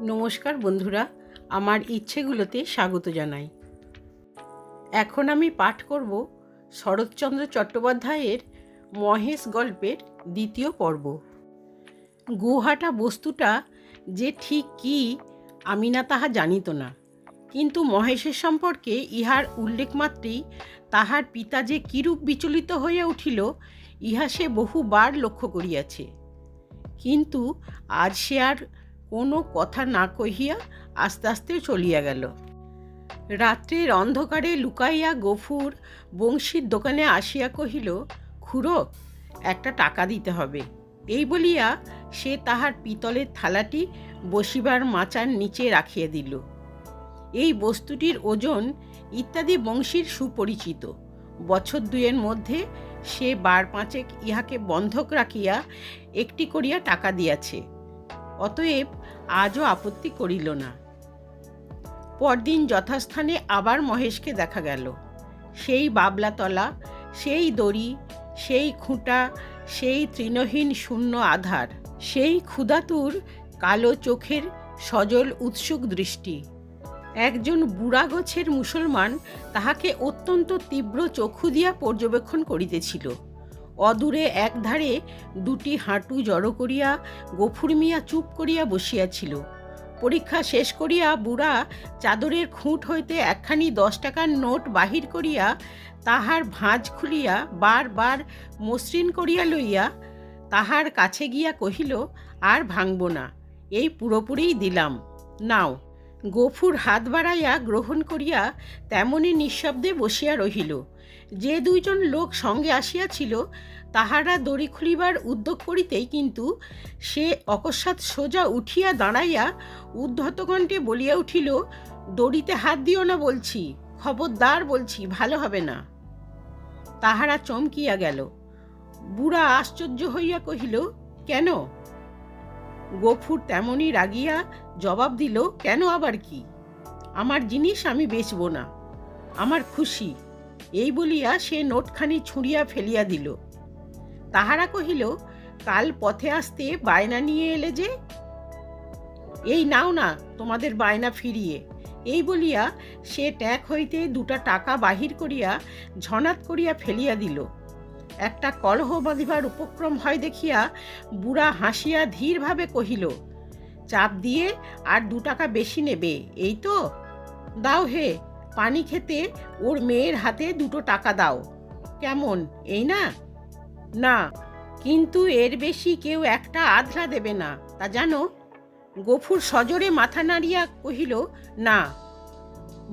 নমস্কার বন্ধুরা, আমার ইচ্ছেগুলোতে স্বাগত জানাই। এখন আমি পাঠ করব শরৎচন্দ্র চট্টোপাধ্যায়ের মহেশ গল্পের দ্বিতীয় পর্ব। গুহাটা, বস্তুটা যে ঠিক কি, আমি না তাহা জানিত না। কিন্তু মহেশের সম্পর্কে ইহার উল্লেখ মাত্রেই তাহার পিতা যে কিরূপ বিচলিত হইয়া উঠিল, ইহা সে বহুবার লক্ষ্য করিয়াছে। কিন্তু আজ সে আর কোনো কথা না কহিয়া আস্তে আস্তে চলিয়া গেল। রাত্রের অন্ধকারে লুকাইয়া গফুর বংশীর দোকানে আসিয়া কহিল, খুড়ো, একটা টাকা দিতে হবে। এই বলিয়া সে তাহার পিতলের থালাটি বসিবার মাচার নিচে রাখিয়া দিল। এই বস্তুটির ওজন ইত্যাদি বংশীর সুপরিচিত। বছর দুয়ের মধ্যে সে বার পাঁচেক ইহাকে বন্ধক রাখিয়া একটি করিয়া টাকা দিয়াছে। অতএব আজও আপত্তি করিল না। পরদিন যথাস্থানে আবার মহেশকে দেখা গেল। সেই বাবলাতলা, সেই দড়ি, সেই খুঁটা, সেই তৃণহীন শূন্য আধার, সেই ক্ষুধাতুর কালো চোখের সজল উৎসুক দৃষ্টি। একজন বুড়া গোছের মুসলমান তাহাকে অত্যন্ত তীব্র চক্ষু দিয়া পর্যবেক্ষণ করিতেছিল। অদূরে একধারে দুটি হাঁটু জড়ো করিয়া গফুর মিয়া চুপ করিয়া বসিয়াছিল। পরীক্ষা শেষ করিয়া বুড়া চাদরের খুঁট হইতে একখানি দশ টাকার নোট বাহির করিয়া তাহার ভাঁজ খুলিয়া বারবার মসৃণ করিয়া লইয়া তাহার কাছে গিয়া কহিল, আর ভাঙব না, এই পুরোপুরিই দিলাম। নাও। গফুর হাত বাড়াইয়া গ্রহণ করিয়া তেমনি নিঃশব্দে বসিয়া রহিল। যে দুইজন লোক সঙ্গে আসিয়াছিল, তাহারা দড়ি খুলিবার উদ্যোগ করিতেই কিন্তু সে অকস্মাৎ সোজা উঠিয়া দাঁড়াইয়া উদ্ধত কণ্ঠে বলিয়া উঠিল, দড়িতে হাত দিও না বলছি, খবরদার বলছি, ভালো হবে না। তাহারা চমকিয়া গেল। বুড়া আশ্চর্য হইয়া কহিল, কেন? গফুর তেমনই রাগিয়া জবাব দিল, কেন আবার কি? আমার জিনিস আমি বেচব না, আমার খুশি। এই বলিয়া সে নোটখানি ছুঁড়িয়া ফেলিয়া দিল। তাহারা কহিল, কাল পথে আসতে বায়না নিয়ে এলে যে? এই নাও না, তোমাদের বায়না ফিরিয়ে। এই বলিয়া সে ট্যাক হইতে দুটা টাকা বাহির করিয়া ঝনাত করিয়া ফেলিয়া দিল। একটা কলহ বাঁধিবার উপক্রম হয় দেখিয়া বুড়া হাসিয়া ধীরভাবে কহিল, চাপ দিয়ে আর দু টাকা বেশি নেবে, এই তো? দাও হে পানি খেতে ওর মেয়ের হাতে দুটো টাকা দাও। কেমন? এই না? না, কিন্তু এর বেশি কেউ একটা আধলা দেবে না, তা জানো? গফুর সজোরে মাথা নাড়িয়া কহিল, না।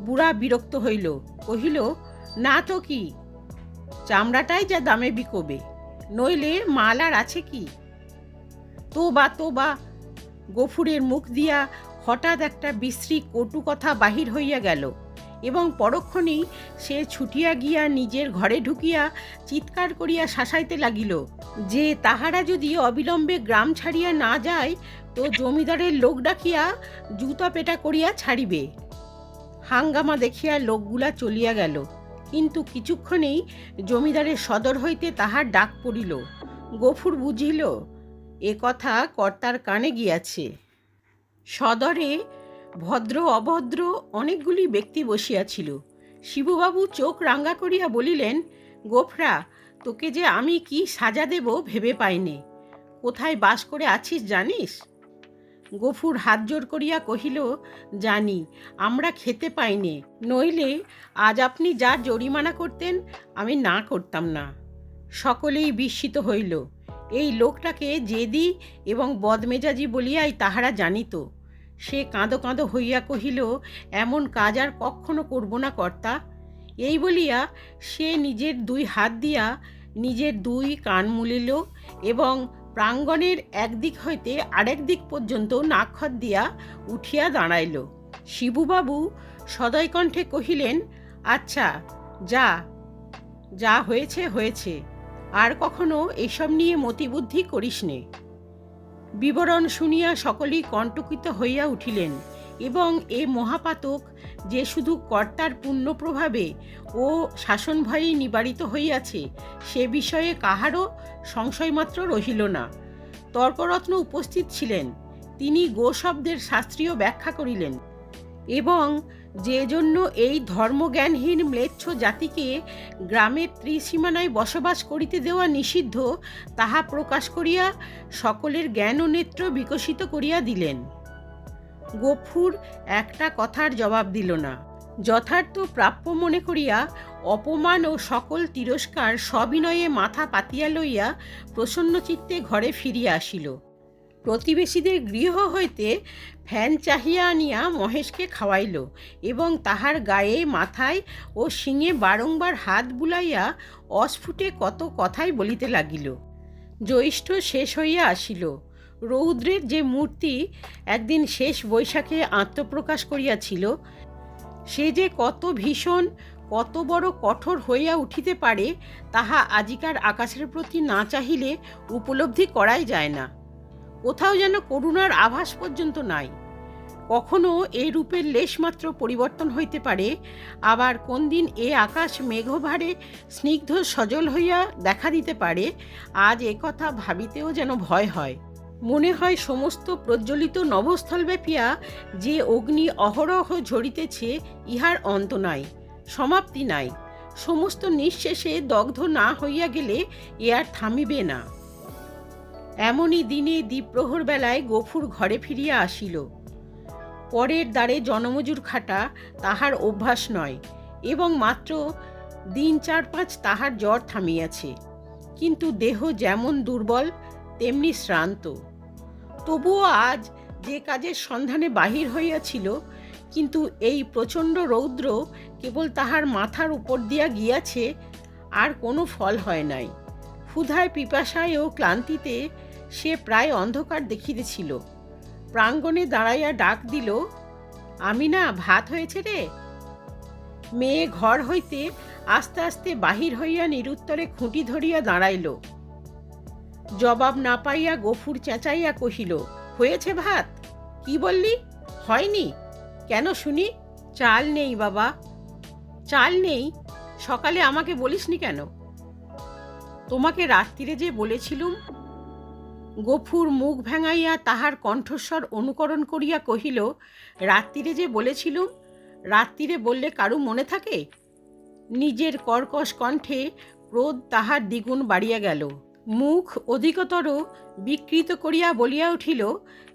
বুড়া বিরক্ত হইল, কহিল, না তো কি? চামড়াটাই যা দামে বিকোবে, নইলে মাল আর আছে কি? তো বা তো বা গফুরের মুখ দিয়া হঠাৎ একটা বিশ্রী কটু কথা বাহির হইয়া গেল। এবং পরক্ষণেই সে ছুটিয়া গিয়া নিজের ঘরে ঢুকিয়া চিৎকার করিয়া শাসাইতে লাগিল, যে তাহারা যদি অবিলম্বে গ্রাম ছাড়িয়া না যায়, তো জমিদারের লোক ডাকিয়া জুতা পেটা করিয়া ছাড়িবে হাঙ্গামা দেখিয়া লোকগুলা চলিয়া গেল, কিন্তু কিছুক্ষণেই জমিদারের সদর হইতে তাহার ডাক পড়িল, গফুর বুঝিল, এ কথা কর্তার কানে গিয়াছে। সদরে ভদ্র অভদ্র অনেকগুলি ব্যক্তি বসিয়াছিল। শিববাবু চোখ রাঙ্গা করিয়া বলিলেন, গোফরা, তোকে যে আমি কি সাজা দেব ভেবে পাইনে। কোথায় বাস করে আছিস জানিস? গফুর হাত জোর করিয়া কহিল, জানি, আমরা খেতে পাইনে, নইলে আজ আপনি যা জরিমানা করতেন, আমি না করতাম না। সকলেই বিস্মিত হইল। এই লোকটাকে জেদি এবং বদমেজাজি বলিয়াই তাহারা জানিত। সে কাঁদো কাঁদো হইয়া কহিল, এমন কাজ আর কখনো করব না কর্তা। এই বলিয়া সে নিজের দুই হাত দিয়া নিজের দুই কান মুলিল এবং প্রাঙ্গণের একদিক হইতে আরেক দিক পর্যন্ত নাক্ষর দিয়া উঠিয়া দাঁড়াইল। শিবুবাবু সদয় কণ্ঠে কহিলেন আচ্ছা যা যা হয়েছে হয়েছে। আর কখনো এসব নিয়ে মতিবুদ্ধি করিস নে বিবরণ শুনিয়া সকলেই কণ্টকিত হইয়া উঠিলেন এবং এ মহাপাতক যে শুধু কর্তার পূর্ণ প্রভাবে ও শাসন ভয়ে নিবারিত হইয়াছে, সে বিষয়ে কাহারও সংশয়মাত্র রহিল না। তর্করত্ন উপস্থিত ছিলেন। তিনি গোশব্দের শাস্ত্রীয় ব্যাখ্যা করিলেন। এবং যে জন্য এই ধর্মজ্ঞানহীন ম্লেচ্ছ জাতিকে গ্রামের ত্রিসীমানায় বসবাস করিতে দেওয়া নিষিদ্ধ, তাহা প্রকাশ করিয়া সকলের জ্ঞান ও নেত্র বিকশিত করিয়া দিলেন। গফুর একটা কথার জবাব দিল না। যথার্থ প্রাপ্য মনে করিয়া অপমান ও সকল তিরস্কার সবিনয়ে মাথা পাতিয়া লইয়া প্রসন্ন চিত্তে ঘরে ফিরিয়া আসিল। প্রতিবেশীদের গৃহ হইতে ফ্যান চাহিয়া আনিয়া মহেশকে খাওয়াইল এবং তাহার গায়ে, মাথায় ও শিঙে বারংবার হাত বুলাইয়া অস্ফুটে কত কথাই বলিতে লাগিল। জ্যৈষ্ঠ শেষ হইয়া আসিল। রৌদ্রের যে মূর্তি একদিন শেষ বৈশাখে আত্মপ্রকাশ করিয়াছিল, সে যে কত ভীষণ, কত বড় কঠোর হইয়া উঠিতে পারে, তাহা আজিকার আকাশের প্রতি না চাহিলে উপলব্ধি করাই যায় না। কোথাও যেন করুণার আভাস পর্যন্ত নাই। কখনো এ রূপের লেশমাত্র পরিবর্তন হইতে পারে, আবার কোন দিন এ আকাশ মেঘভারে স্নিগ্ধ সজল হইয়া দেখা দিতে পারে, আজ এ কথা ভাবিতেও যেন ভয় হয়। মনে হয় সমস্ত প্রজ্বলিত নভস্থল ব্যাপিয়া যে অগ্নি অহরহ ঝরিতেছে, ইহার অন্ত নাই, সমাপ্তি নাই। সমস্ত নিঃশেষে দগ্ধ না হইয়া গেলে এ আর থামিবে না। এমনই দিনে দ্বীপ্রহর বেলায় গফুর ঘরে ফিরিয়া আসিল। পরের দ্বারে জনমজুর খাটা তাহার অভ্যাস নয়, এবং মাত্র দিন চার পাঁচ তাহার জ্বর থামিয়াছে। কিন্তু দেহ যেমন দুর্বল, তেমনি শ্রান্ত। তবুও আজ যে কাজের সন্ধানে বাহির হইয়াছিল, কিন্তু এই প্রচণ্ড রৌদ্র কেবল তাহার মাথার উপর দিয়া গিয়াছে, আর কোনো ফল হয় নাই। ক্ষুধায় পিপাসায় ও ক্লান্তিতে সে প্রায় অন্ধকার দেখিতেছিল। প্রাঙ্গণে দাঁড়াইয়া ডাক দিল আমি না ভাত হয়েছে রে? মেয়ে ঘর হইতে আস্তে আস্তে বাহির হইয়া নিরুত্তরে খুঁটি ধরিয়া দাঁড়াইল। জবাব না পাইয়া গফুর চেঁচাইয়া কহিল, হয়েছে ভাত? কি বললি? হয়নি? কেন শুনি? চাল নেই বাবা। চাল নেই? সকালে আমাকে বলিসনি কেন? তোমাকে রাত্রিরে যে বলেছিলুম? গফুর মুখ ভেঙাইয়া তাহার কণ্ঠস্বর অনুকরণ করিয়া কহিল, রাত্রিরে যে বলেছিলুম? রাত্রিরে বললে কারু মনে থাকে? নিজের কর্কশ কণ্ঠে ক্রোধ তাহার দ্বিগুণ বাড়িয়া গেল। মুখ অধিকতর বিকৃত করিয়া বলিয়া উঠিল,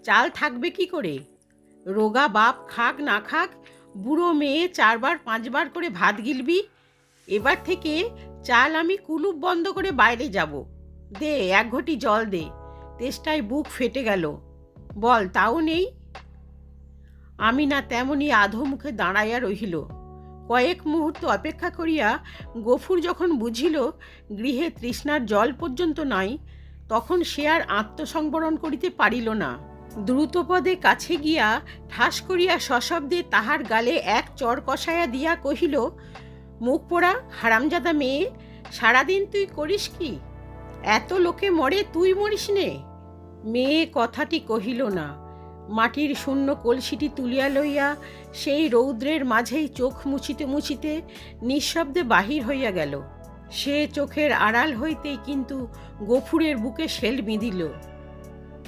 চাল থাকবে কি করে? রোগা বাপ খাক না খাক, বুড়ো মেয়ে চারবার পাঁচবার করে ভাত গিলবি, এবার থেকে চাল আমি কুলুপ বন্ধ করে বাইরে যাব। দে, এক ঘটি জল দে। তেষ্টায় বুক ফেটে গেল। বল, তাও নেই? আমি না তেমনই আধো মুখে দাঁড়াইয়া রহিল। কয়েক মুহূর্ত অপেক্ষা করিয়া গফুর যখন বুঝিল গৃহে তৃষ্ণার জল পর্যন্ত নাই, তখন সে আর আত্মসংবরণ করিতে পারিল না। দ্রুতপদে কাছে গিয়া ঠাস করিয়া সশব্দে তাহার গালে এক চর কষাইয়া দিয়া কহিল মুখ পোড়া হারামজাদা মেয়ে, সারাদিন তুই করিস কি? এত লোকে মরে তুই মরিস নে। মেয়ে কথাটি কহিল না। মাটির শূন্য কলসিটি তুলিয়া লইয়া সেই রৌদ্রের মাঝেই চোখ মুছিতে মুছিতে নিঃশব্দে বাহির হইয়া গেল। সে চোখের আড়াল হইতেই কিন্তু গফুরের বুকে শেল বিঁধিল।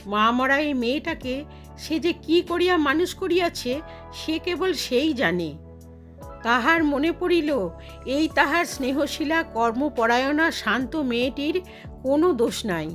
মা মরা এই মেয়েটাকে সে যে কি করিয়া মানুষ করিয়াছে, সে কেবল সেই জানে। তাহার মনে পড়িল এই তাহার স্নেহশীলা কর্মপরায়ণা শান্ত মেয়েটির কোনো দোষ নাই।